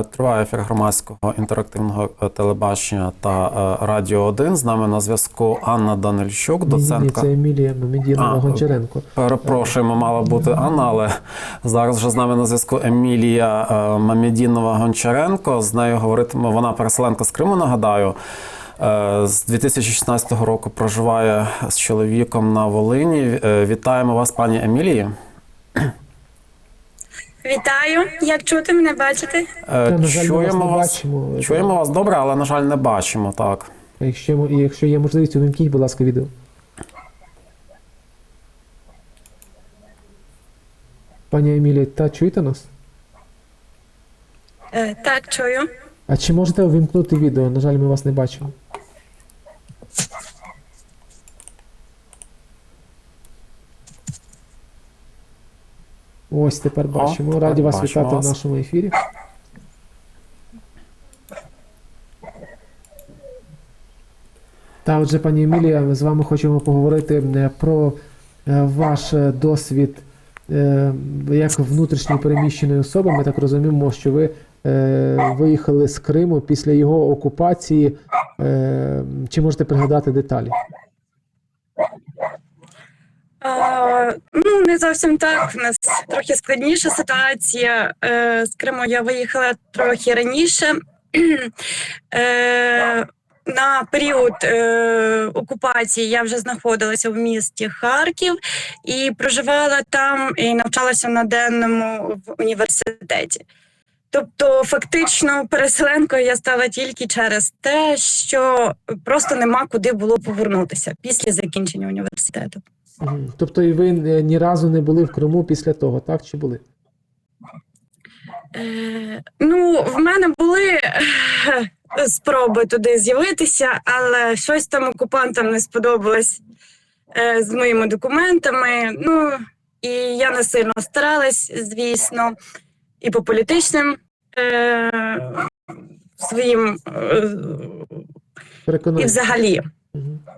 Е, Триває ефір громадського інтерактивного е, телебачення та е, Радіо 1. З нами на зв'язку Анна Данильчук, Ні, ні, це Емілія Мамедінова Гончаренко. Перепрошуємо, мала бути Анна, але зараз вже з нами на зв'язку Емілія Мамедінова Гончаренко. З нею говоритиме вона переселенка з Криму. Нагадаю, з 2016 року проживає з чоловіком на Волині. Вітаємо вас, пані Емілії. Вітаю, як чути мене бачите? Е, Та, на жаль, ми вас Чуємо вас, бачимо. чуємо вас добре, але на жаль, не бачимо так. Якщо, і якщо є можливість, увімкніть, будь ласка, відео. Пані Емілія, та чуєте нас? Е, так, чую. А чи можете увімкнути відео? На жаль, ми вас не бачимо. Ось тепер бачимо. тепер Раді вас бачимо вітати вас. в нашому ефірі. Та отже, пані Емілія, ми з вами хочемо поговорити е, про е, ваш е, досвід як внутрішньої переміщеної особи. Ми так розуміємо, що ви виїхали з Криму після його окупації. Чи можете пригадати деталі? Ну, не зовсім так. У нас трохи складніша ситуація. Е, з Криму я виїхала трохи раніше. Е, на період е, окупації я вже знаходилася в місті Харків і проживала там і навчалася на денному в університеті. Тобто, фактично, переселенкою я стала тільки через те, що просто нема куди було повернутися після закінчення університету. Тобто, і ви е, ні разу не були в Криму після того, так чи були? Е, ну, в мене були е, спроби туди з'явитися, але щось там окупантам не сподобалось е, з моїми документами. Ну, і я не сильно старалась, звісно, і по політичним е, своїм е, і взагалі.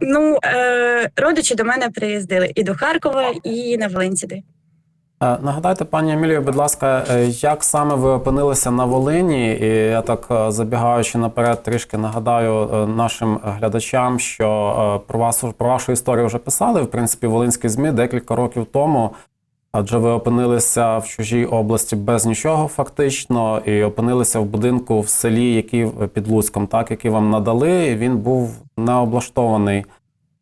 Ну, е, родичі до мене приїздили і до Харкова, і на Волинці. Е, Нагадайте, пані Емілію, будь ласка, е, як саме ви опинилися на Волині? І я так е, забігаючи наперед, трішки нагадаю е, нашим глядачам, що е, про вас про вашу історію вже писали в принципі волинські змі декілька років тому. Адже ви опинилися в чужій області без нічого, фактично, і опинилися в будинку в селі, який під Луцьком, так який вам надали. і Він був не облаштований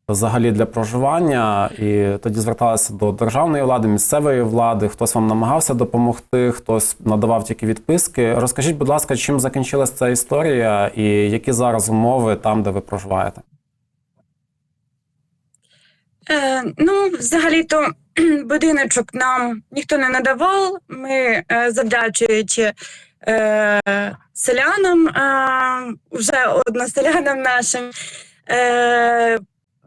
взагалі для проживання, і тоді зверталися до державної влади, місцевої влади. Хтось вам намагався допомогти, хтось надавав тільки відписки. Розкажіть, будь ласка, чим закінчилася ця історія, і які зараз умови там, де ви проживаєте? Е, ну, взагалі-то будиночок нам ніхто не надавав. Ми, е, завдячуючи е, селянам, е, вже односелянам нашим, е,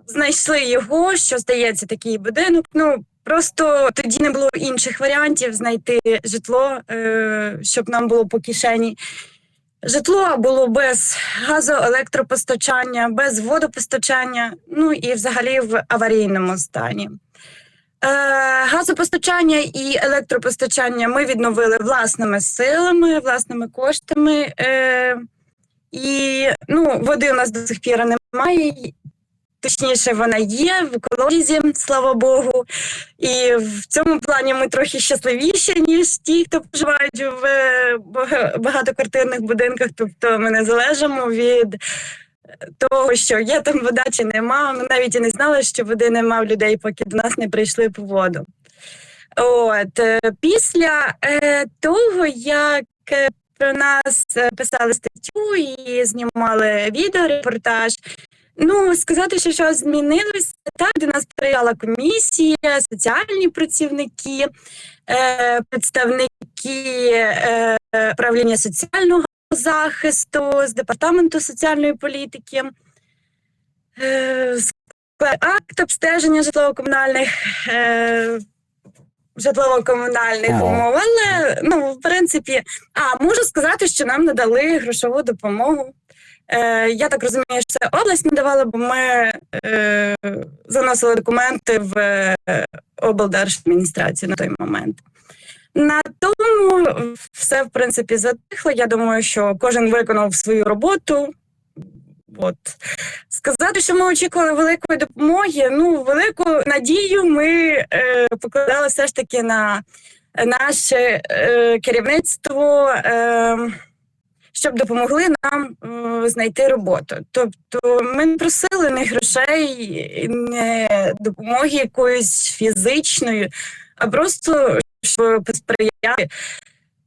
знайшли його, що здається, такий будинок. Ну, просто тоді не було інших варіантів знайти житло, е, щоб нам було по кишені. Житло було без газоелектропостачання, без водопостачання, ну і взагалі в аварійному стані. Е, газопостачання і електропостачання ми відновили власними силами, власними коштами. Е, і ну, води у нас до сих пір немає. Точніше, вона є в колодязі, слава Богу. І в цьому плані ми трохи щасливіші, ніж ті, хто проживають в е, багатоквартирних будинках. Тобто ми не залежимо від того, що є там вода чи нема. Ми навіть і не знали, що води нема в людей, поки до нас не прийшли по воду. От е, після е, того, як е, про нас е, писали статтю і знімали відеорепортаж. Ну, сказати, що щось змінилося, так, до нас приїжджала комісія, соціальні працівники, представники управління соціального захисту, з департаменту соціальної політики, е, акт обстеження житлово-комунальних. Е, Житлово-комунальних умов, але ну в принципі, а можу сказати, що нам надали грошову допомогу. Е, я так розумію, що це область надавала, бо ми е, заносили документи в облдержадміністрацію на той момент. На тому все в принципі затихло. Я думаю, що кожен виконав свою роботу. От сказати, що ми очікували великої допомоги. Ну, велику надію ми е, покладали все ж таки на наше е, керівництво, е, щоб допомогли нам знайти роботу. Тобто, ми не просили не грошей, не допомоги якоїсь фізичної, а просто щоб посприяти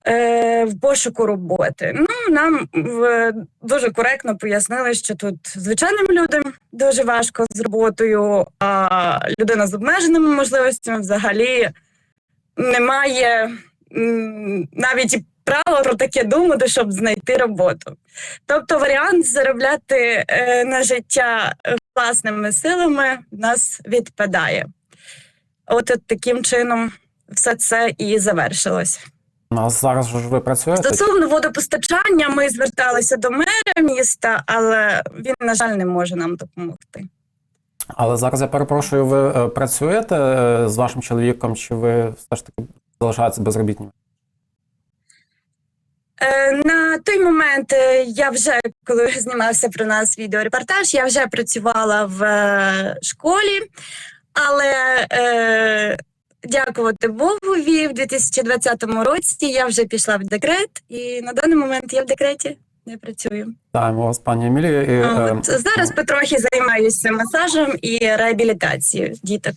е, в пошуку роботи. Ну, нам дуже коректно пояснили, що тут звичайним людям дуже важко з роботою, а людина з обмеженими можливостями взагалі не має м, навіть права про таке думати, щоб знайти роботу. Тобто варіант заробляти е, на життя е, власними силами в нас відпадає. От, от таким чином все це і завершилось. А зараз ж ви працюєте? Стосовно водопостачання, ми зверталися до мера міста, але він, на жаль, не може нам допомогти. Але зараз я перепрошую, ви е, працюєте з вашим чоловіком, чи ви все ж таки залишаєтеся безробітними? Е, На той момент е, я вже коли знімався про нас відеорепортаж, я вже працювала в е, школі, але е, дякувати Богові, в 2020 році я вже пішла в декрет, і на даний момент я в декреті не працюю. Вітаємо вас, пані Емілія. І, А е, зараз потрохи займаюся масажем і реабілітацією діток.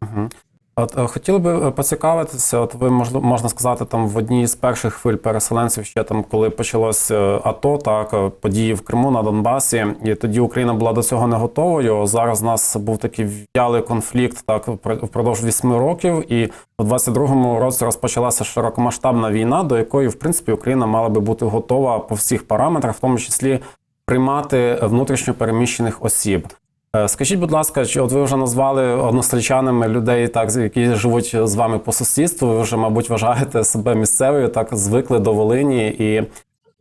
Мгм. От е, хотіли би е, поцікавитися, от ви можна сказати, там в одній з перших хвиль переселенців, ще там, коли почалось е, АТО, так події в Криму на Донбасі, і тоді Україна була до цього не готовою. Зараз у нас був такий в'ялий конфлікт, так впро- впродовж вісьми років, і у 22-му році розпочалася широкомасштабна війна, до якої в принципі Україна мала би бути готова по всіх параметрах, в тому числі приймати внутрішньо переміщених осіб. Е, Скажіть, будь ласка, чи от ви вже назвали односельчанами людей, так які живуть з вами по сусідству? Ви вже, мабуть, вважаєте себе місцевою, так звикли до Волині. І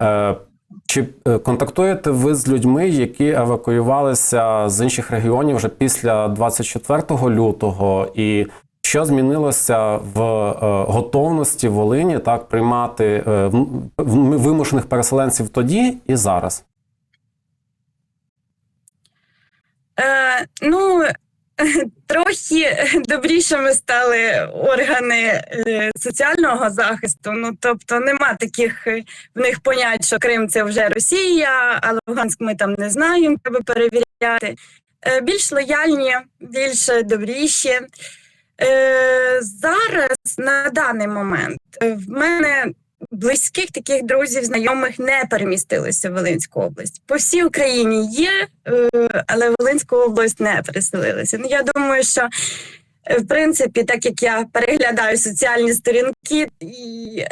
е, чи е, контактуєте ви з людьми, які евакуювалися з інших регіонів вже після 24 лютого? І що змінилося в е, готовності Волині так приймати вимушених переселенців тоді і зараз? Е, ну, трохи добрішими стали органи е, соціального захисту. Ну, тобто нема таких е, в них понять, що Крим це вже Росія, а Луганськ ми там не знаємо, треба перевіряти. Е, більш лояльні, більш добріші. Е, зараз на даний момент в мене близьких таких друзів, знайомих не перемістилися в Волинську область. По всій Україні є, е, але в Волинську область не переселилися. Ну я думаю, що е, в принципі, так як я переглядаю соціальні сторінки, і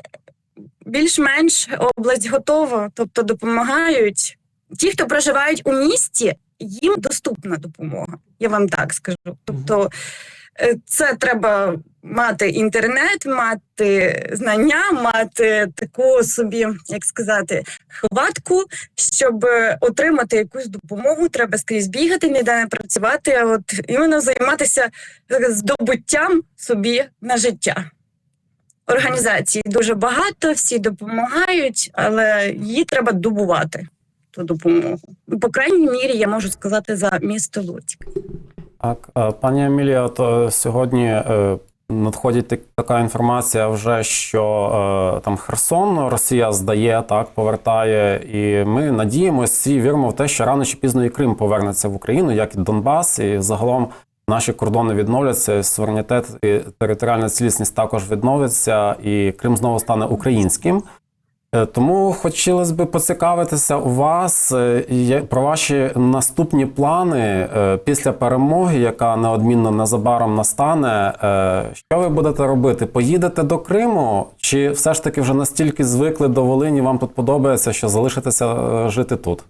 більш-менш область готова, тобто допомагають. Ті, хто проживають у місті, їм доступна допомога. Я вам так скажу. Тобто, це треба мати інтернет, мати знання, мати таку собі, як сказати, хватку, щоб е, отримати якусь допомогу. Треба скрізь бігати, ніде не працювати, а от іменно займатися е, здобуттям собі на життя. Організацій дуже багато, всі допомагають, але її треба добувати ту допомогу. Ну, По крайній мірі, я можу сказати за місто Луцьк. Так, е, пані Емілія, то сьогодні е, надходить така інформація вже, що е, там Херсон Росія здає, так повертає, і ми надіємося і віримо в те, що рано чи пізно і Крим повернеться в Україну, як і Донбас, і загалом наші кордони відновляться, суверенітет і територіальна цілісність також відновиться, і Крим знову стане українським. Е, Тому хотілося б поцікавитися у вас е, про ваші наступні плани е, після перемоги, яка неодмінно незабаром настане. Що ви будете робити? Поїдете до Криму, чи все ж таки вже настільки звикли до Волині, вам тут подобається, що залишитеся жити тут?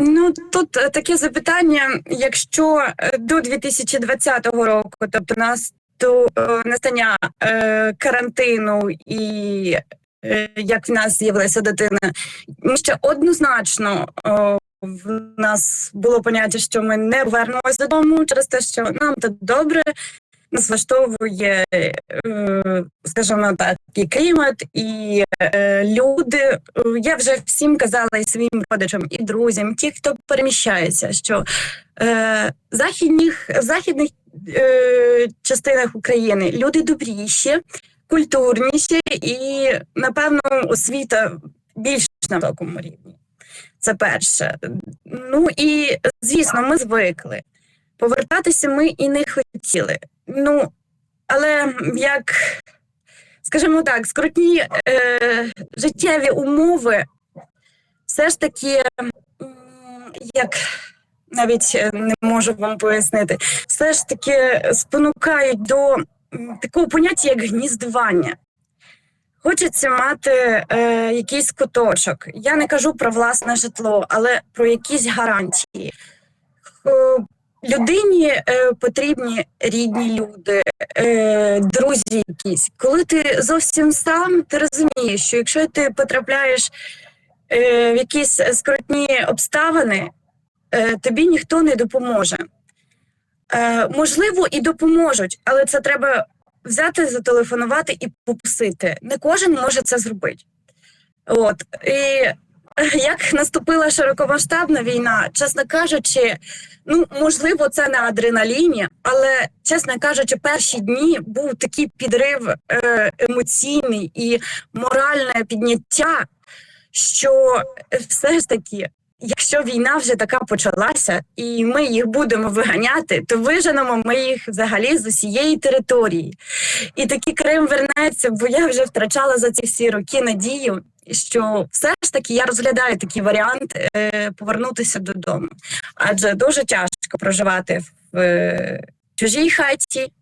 Ну тут таке запитання: якщо до 2020 року, тобто нас до е, настання е, карантину і е, як в нас з'явилася дитина, ми ще однозначно в нас було поняття, що ми не повернулися додому через те, що нам тут добре. Нас влаштовує, е, скажімо так, і клімат, і е, люди. Я вже всім казала і своїм родичам, і друзям, ті, хто переміщається, що е, західних, в західних частинах України люди добріші, культурніші і, напевно, освіта більш на високому рівні. Це перше. Ну і звісно, ми звикли. Повертатися ми і не хотіли. Ну, але як, скажімо так, скрутні е, життєві умови все ж таки, як навіть е, не можу вам пояснити, все ж таки спонукають до такого поняття, як гніздування. Хочеться мати е, якийсь куточок. Я не кажу про власне житло, але про якісь гарантії. Людині е, потрібні рідні люди, е, друзі якісь. Коли ти зовсім сам, ти розумієш, що якщо ти потрапляєш е, в якісь скрутні обставини, е, тобі ніхто не допоможе. Е, можливо, і допоможуть, але це треба взяти, зателефонувати і попросити. Не кожен може це зробити. От. І як наступила широкомасштабна війна, чесно кажучи, ну можливо, це на адреналіні, але чесно кажучи, перші дні був такий підрив е, емоційний і моральне підняття, що все ж таки. Якщо війна вже така почалася, і ми їх будемо виганяти, то виженемо ми їх взагалі з усієї території. І такий Крим вернеться, бо я вже втрачала за ці всі роки надію, що все ж таки я розглядаю такий варіант е, повернутися додому. Адже дуже тяжко проживати в е, чужій хаті,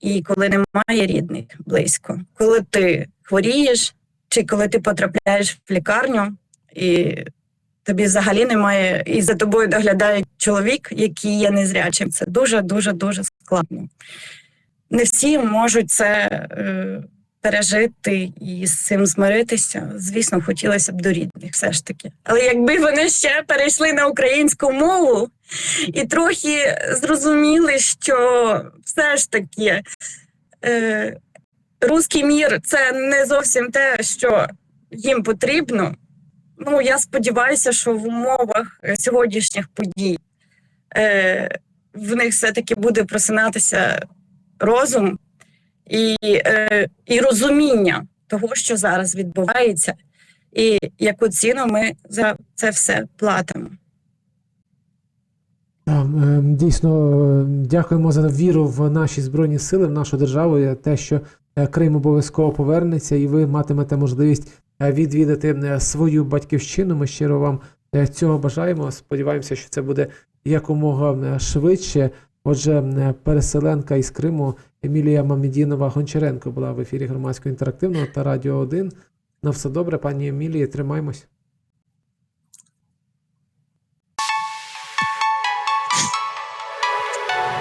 і коли немає рідних близько. Коли ти хворієш, чи коли ти потрапляєш в лікарню, і тобі взагалі немає, і за тобою доглядає чоловік, який є незрячим. Це дуже дуже дуже складно. Не всі можуть це е, пережити і з цим змиритися. Звісно, хотілося б до рідних, все ж таки. Але якби вони ще перейшли на українську мову і трохи зрозуміли, що все ж таки е, руський мір це не зовсім те, що їм потрібно. Ну, я сподіваюся, що в умовах сьогоднішніх подій е, в них все-таки буде просинатися розум і, е, і розуміння того, що зараз відбувається, і яку ціну ми за це все платимо. Е, Дійсно, дякуємо за віру в наші збройні сили, в нашу державу. Те, що е, Крим обов'язково повернеться, і ви матимете можливість відвідати свою батьківщину. Ми щиро вам цього бажаємо. Сподіваємося, що це буде якомога швидше. Отже, е, переселенка із Криму Емілія Мамедінова Гончаренко була в ефірі громадського інтерактивного та Радіо 1. На все добре, пані Емілії, тримаймось.